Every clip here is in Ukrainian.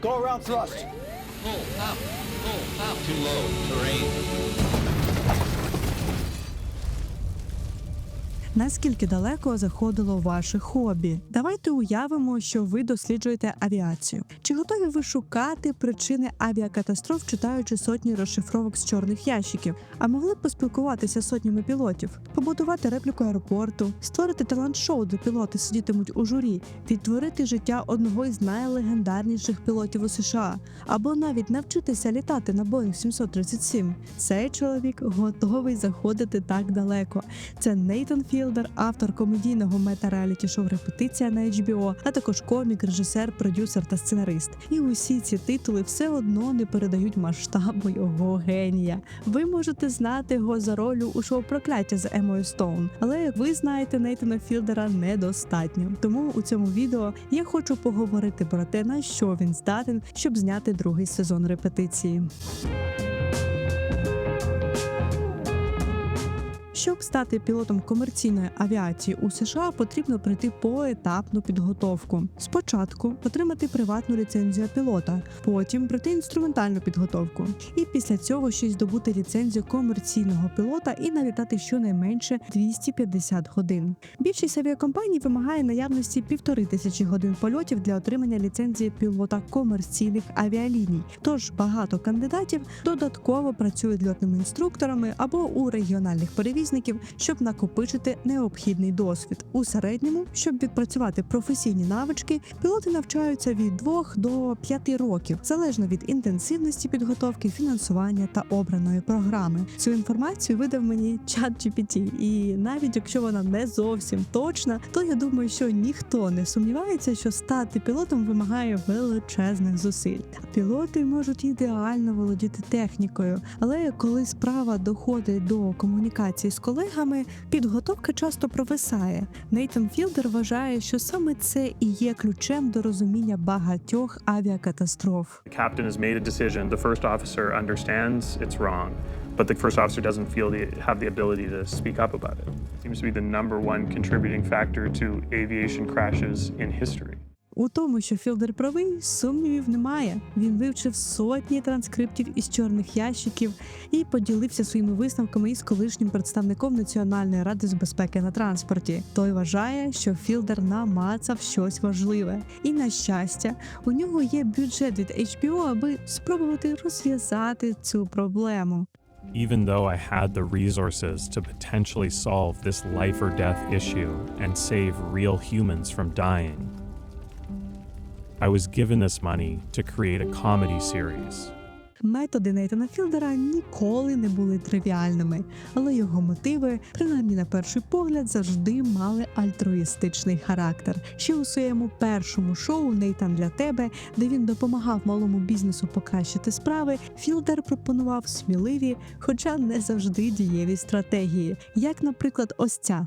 Go around thrust. Full up, full up. Too low. Terrain. Наскільки далеко заходило ваше хобі? Давайте уявимо, що ви досліджуєте авіацію. Чи готові ви шукати причини авіакатастроф, читаючи сотні розшифровок з чорних ящиків? А могли б поспілкуватися з сотнями пілотів, побудувати репліку аеропорту, створити талант-шоу, де пілоти сидітимуть у журі, відтворити життя одного із найлегендарніших пілотів у США, або навіть навчитися літати на Boeing 737. Цей чоловік готовий заходити так далеко. Це Нейтан Філдер, автор комедійного мета-реаліті шоу Репетиція на HBO, а також комік, режисер, продюсер та сценарист. І усі ці титули все одно не передають масштабу його генія. Ви можете знати його за ролю у шоу Прокляття з Емою Стоун, але як ви знаєте, Нейтана Філдера недостатньо. Тому у цьому відео я хочу поговорити про те, на що він здатен, щоб зняти другий сезон репетиції. Щоб стати пілотом комерційної авіації у США, потрібно пройти поетапну підготовку. Спочатку отримати приватну ліцензію пілота, потім пройти інструментальну підготовку, і після цього ще й здобути ліцензію комерційного пілота і налітати щонайменше 250 годин. Більшість авіакомпаній вимагає наявності півтори тисячі годин польотів для отримання ліцензії пілота комерційних авіаліній. Тож багато кандидатів додатково працюють льотними інструкторами або у регіональних перевізників, щоб накопичити необхідний досвід. У середньому, щоб відпрацювати професійні навички, пілоти навчаються від 2 до 5 років, залежно від інтенсивності підготовки, фінансування та обраної програми. Цю інформацію видав мені чат GPT, і навіть якщо вона не зовсім точна, то я думаю, що ніхто не сумнівається, що стати пілотом вимагає величезних зусиль. Пілоти можуть ідеально володіти технікою, але коли справа доходить до комунікації з колегами, підготовка часто провисає. Нейтан Філдер вважає, що саме це і є ключем до розуміння багатьох авіакатастроф. Officer doesn't feel the have the ability to speak up about it. Seems to be the number one contributing factor to aviation crashes in history. У тому, що Філдер правий, сумнівів немає. Він вивчив сотні транскриптів із чорних ящиків і поділився своїми висновками із колишнім представником Національної ради з безпеки на транспорті. Той вважає, що Філдер намацав щось важливе. І на щастя, у нього є бюджет від HBO, аби спробувати розв'язати цю проблему. Even though I had the resources to potentially solve this life or death issue and save real humans from dying, I was given this money to create a comedy series. Методи Нейтана Філдера ніколи не були тривіальними, але його мотиви, принаймні на перший погляд, завжди мали альтруїстичний характер. Ще у своєму першому шоу Нейтан для тебе, де він допомагав малому бізнесу покращити справи, Філдер пропонував сміливі, хоча не завжди дієві стратегії, як, наприклад, ось ця.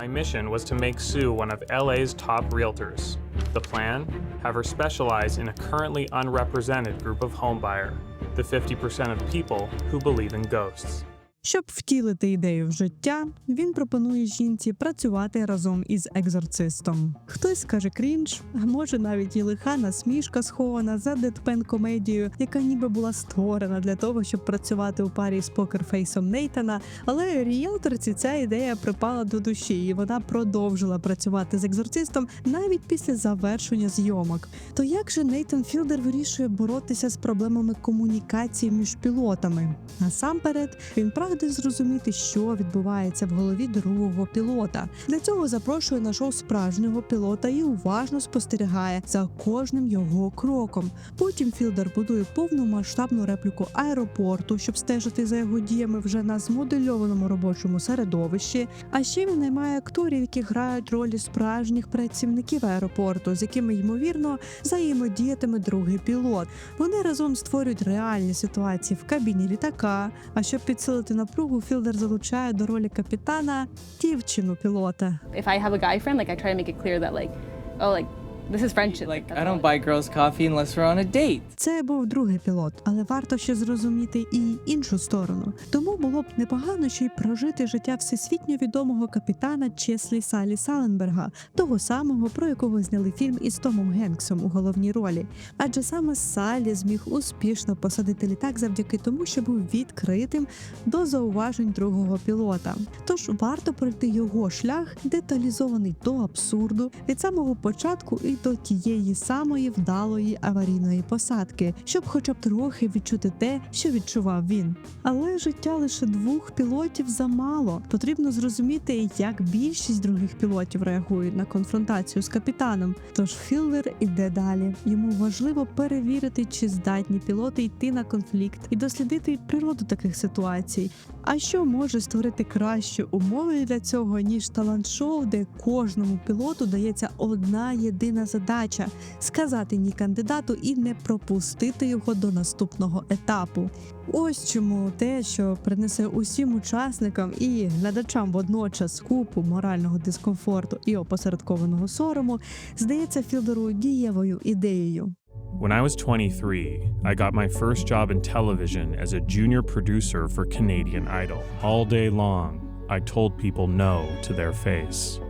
My mission was to make Sue one of LA's top realtors. The plan? Have her specialize in a currently unrepresented group of homebuyer, the 50% of people who believe in ghosts. Щоб втілити ідею в життя, він пропонує жінці працювати разом із екзорцистом. Хтось скаже крінж, а може навіть і лиха насмішка схована за дедпен комедією, яка ніби була створена для того, щоб працювати у парі з покерфейсом Нейтана. Але ріелторці ця ідея припала до душі, і вона продовжила працювати з екзорцистом навіть після завершення зйомок. То як же Нейтан Філдер вирішує боротися з проблемами комунікації між пілотами? Насамперед, він прагне зрозуміти, що відбувається в голові другого пілота. Для цього запрошує на шоу справжнього пілота і уважно спостерігає за кожним його кроком. Потім Філдер будує повномасштабну репліку аеропорту, щоб стежити за його діями вже на змодельованому робочому середовищі. А ще він наймає акторів, які грають ролі справжніх працівників аеропорту, з якими ймовірно взаємодіятиме другий пілот. Вони разом створюють реальні ситуації в кабіні літака. А щоб підсилити напругу, Філдер залучає до ролі капітана дівчину пілота. if I have a guy friend, like I try to make it clear that like, oh, like This is friendship. Like, I don't buy girls coffee unless we're on a date. Це був другий пілот, але варто ще зрозуміти і іншу сторону. Тому було б непогано ще й прожити життя всесвітньо відомого капітана Чеслі Салі Саленберга, того самого, про якого зняли фільм із Томом Генксом у головній ролі. Адже саме Салі зміг успішно посадити літак завдяки тому, що був відкритим до зауважень другого пілота. Тож варто пройти його шлях, деталізований до абсурду від самого початку і до тієї самої вдалої аварійної посадки, щоб хоча б трохи відчути те, що відчував він. Але життя лише двох пілотів замало. Потрібно зрозуміти, як більшість других пілотів реагують на конфронтацію з капітаном. Тож Філлер іде далі. Йому важливо перевірити, чи здатні пілоти йти на конфлікт і дослідити природу таких ситуацій. А що може створити кращі умови для цього, ніж талант-шоу, де кожному пілоту дається одна єдина задача сказати ні кандидату і не пропустити його до наступного етапу. Ось чому те, що принесе усім учасникам і глядачам водночас купу морального дискомфорту і опосередкованого сорому, здається Філдеру дієвою ідеєю. When I was 23, I got my first job in television as a junior producer for Canadian Idol. All day long, I told people no to their face.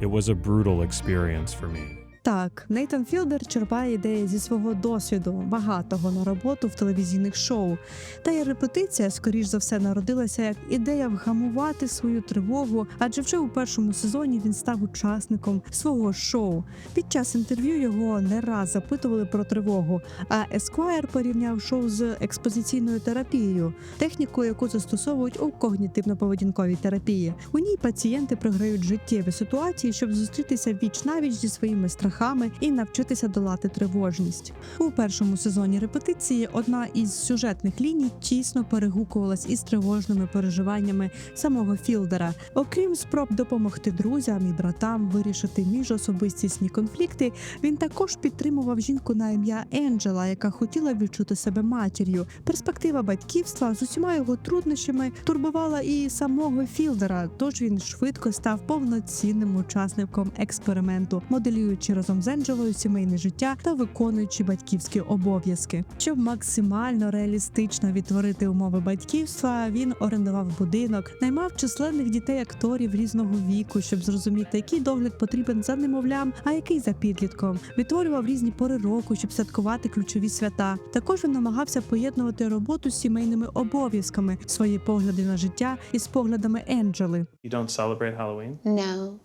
It was a brutal experience for me. Так, Нейтан Філдер черпає ідеї зі свого досвіду, багатого на роботу в телевізійних шоу. Та й репетиція, скоріш за все, народилася як ідея вгамувати свою тривогу, адже вже у першому сезоні він став учасником свого шоу. Під час інтерв'ю його не раз запитували про тривогу. А Esquire порівняв шоу з експозиційною терапією, технікою, яку застосовують у когнітивно-поведінковій терапії. У ній пацієнти програють життєві ситуації, щоб зустрітися віч навіч зі своїми страхами і навчитися долати тривожність. У першому сезоні репетиції одна із сюжетних ліній тісно перегукувалась із тривожними переживаннями самого Філдера. Окрім спроб допомогти друзям і братам вирішити міжособистісні конфлікти, він також підтримував жінку на ім'я Енджела, яка хотіла відчути себе матір'ю. Перспектива батьківства з усіма його труднощами турбувала і самого Філдера, тож він швидко став повноцінним учасником експерименту, моделюючи разом з Енджелою сімейне життя та виконуючи батьківські обов'язки. Щоб максимально реалістично відтворити умови батьківства, він орендував будинок, наймав численних дітей-акторів різного віку, щоб зрозуміти, який догляд потрібен за немовлям, а який за підлітком. Відтворював різні пори року, щоб святкувати ключові свята. Також він намагався поєднувати роботу з сімейними обов'язками, свої погляди на життя із поглядами Енджели. You don't celebrate Halloween? No,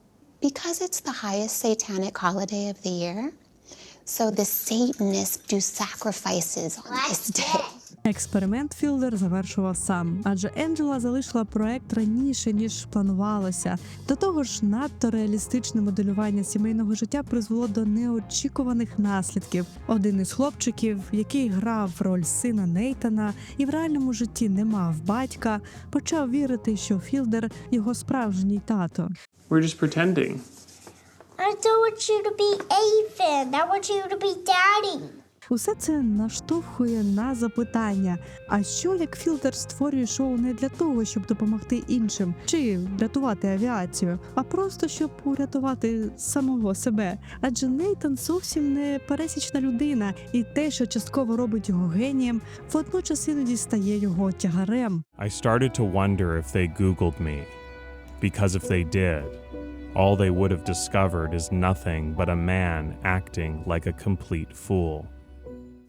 because it's the highest satanic holiday of the year. So the Satanists do sacrifices on this day. Експеримент Філдер завершував сам, адже Енджела залишила проект раніше ніж планувалося. До того ж, надто реалістичне моделювання сімейного життя призвело до неочікуваних наслідків. Один із хлопчиків, який грав роль сина Нейтана і в реальному житті не мав батька, почав вірити, що Філдер його справжній тато. We're just pretending. I don't want you to be Ethan. I want you to be Daddy. Усе це наштовхує на запитання: а що як Філдер створює шоу не для того, щоб допомогти іншим чи врятувати авіацію, а просто щоб урятувати самого себе? Адже Нейтан зовсім не пересічна людина, і те, що частково робить його генієм, водночас іноді стає його тягарем. I started to wonder if they Googled me. Because if they did, all they would have discovered is nothing but a man acting like a complete fool.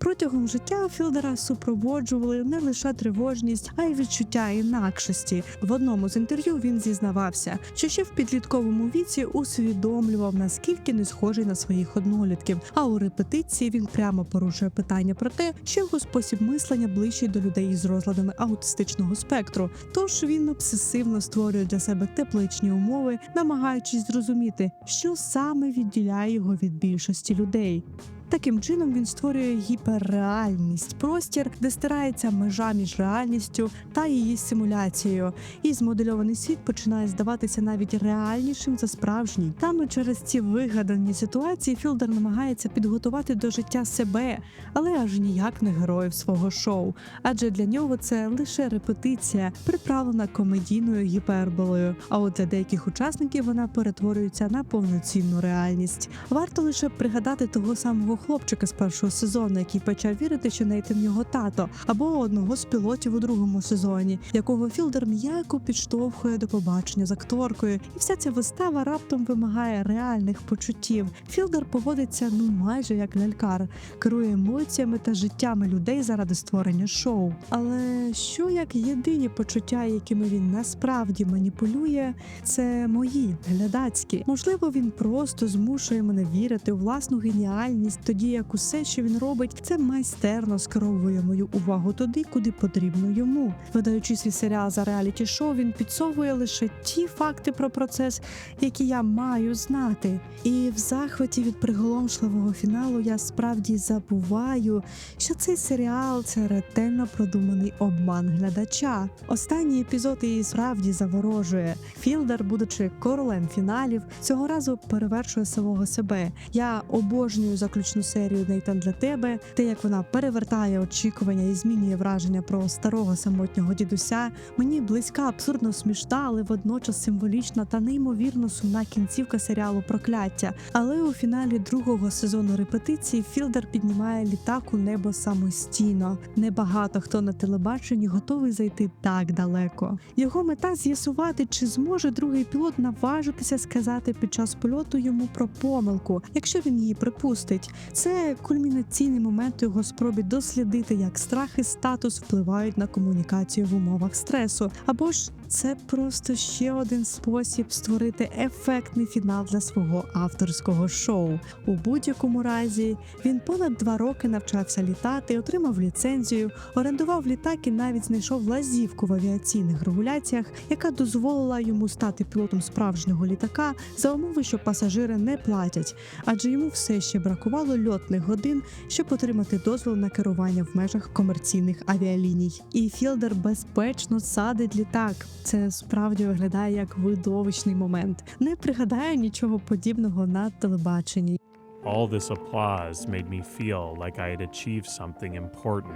Протягом життя Філдера супроводжували не лише тривожність, а й відчуття інакшості. В одному з інтерв'ю він зізнавався, що ще в підлітковому віці усвідомлював, наскільки не схожий на своїх однолітків. А у репетиції він прямо порушує питання про те, що його спосіб мислення ближчий до людей із розладами аутистичного спектру. Тож він обсесивно створює для себе тепличні умови, намагаючись зрозуміти, що саме відділяє його від більшості людей. Таким чином він створює гіперреальність, простір, де стирається межа між реальністю та її симуляцією, і змодельований світ починає здаватися навіть реальнішим за справжній. Саме через ці вигадані ситуації Філдер намагається підготувати до життя себе, але аж ніяк не героїв свого шоу. Адже для нього це лише репетиція, приправлена комедійною гіперболою. А от для деяких учасників вона перетворюється на повноцінну реальність. Варто лише пригадати того самого хлопчика з першого сезону, який почав вірити, що Нейтан його тато, або одного з пілотів у другому сезоні, якого Філдер м'яко підштовхує до побачення з акторкою. І вся ця вистава раптом вимагає реальних почуттів. Філдер поводиться ну майже як лялькар, керує емоціями та життями людей заради створення шоу. Але що як єдині почуття, якими він насправді маніпулює, це мої глядацькі. Можливо, він просто змушує мене вірити у власну геніальність, тоді як усе, що він робить, це майстерно скеровує мою увагу туди, куди потрібно йому. Видаючи свій серіал за реаліті шоу, він підсовує лише ті факти про процес, які я маю знати. І в захваті від приголомшливого фіналу я справді забуваю, що цей серіал це ретельно продуманий обман глядача. Останній епізод її справді заворожує. Філдер, будучи королем фіналів, цього разу перевершує самого себе. Я обожнюю заключну серію Нейтан для тебе. Те, як вона перевертає очікування і змінює враження про старого самотнього дідуся. Мені близька, абсурдно смішна, але водночас символічна та неймовірно сумна кінцівка серіалу Прокляття. Але у фіналі другого сезону репетиції Філдер піднімає літак у небо самостійно. Небагато хто на телебаченні готовий зайти так далеко. Його мета з'ясувати, чи зможе другий пілот наважитися сказати під час польоту йому про помилку, якщо він її припустить. Це кульмінаційний момент його спробі дослідити, як страх і статус впливають на комунікацію в умовах стресу, або ж це просто ще один спосіб створити ефектний фінал для свого авторського шоу. У будь-якому разі він понад два роки навчався літати, отримав ліцензію, орендував літак і навіть знайшов лазівку в авіаційних регуляціях, яка дозволила йому стати пілотом справжнього літака за умови, що пасажири не платять, адже йому все ще бракувало льотних годин, щоб отримати дозвіл на керування в межах комерційних авіаліній. І Філдер безпечно садить літак. Це справді виглядає як видовищний момент. Не пригадаю нічого подібного на телебаченні. All this applause made me feel like I had achieved something important.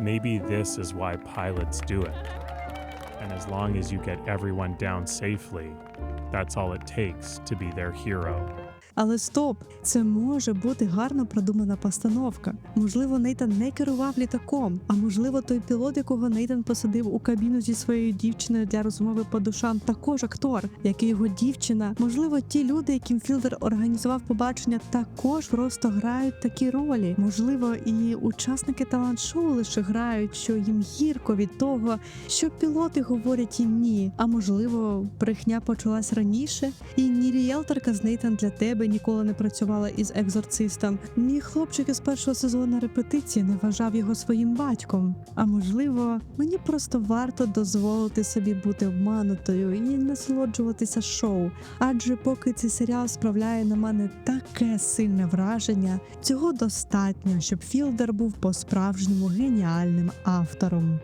Maybe this is why pilots do it. And as long as you get everyone down safely, that's all it takes to be their hero. Але стоп, це може бути гарно продумана постановка. Можливо, Нейтан не керував літаком, а можливо, той пілот, якого Нейтан посадив у кабіну зі своєю дівчиною для розмови по душам, також актор, як і його дівчина. Можливо, ті люди, яким Філдер організував побачення, також просто грають такі ролі. Можливо, і учасники талант-шоу лише грають, що їм гірко від того, що пілоти говорять їм ні. А можливо, брехня почалась раніше, і ні ріелторка з Нейтан для тебе ніколи не працювала із екзорцистом. Ні хлопчик із першого сезону репетиції не вважав його своїм батьком. А можливо, мені просто варто дозволити собі бути обманутою і насолоджуватися шоу. Адже поки цей серіал справляє на мене таке сильне враження, цього достатньо, щоб Філдер був по-справжньому геніальним автором.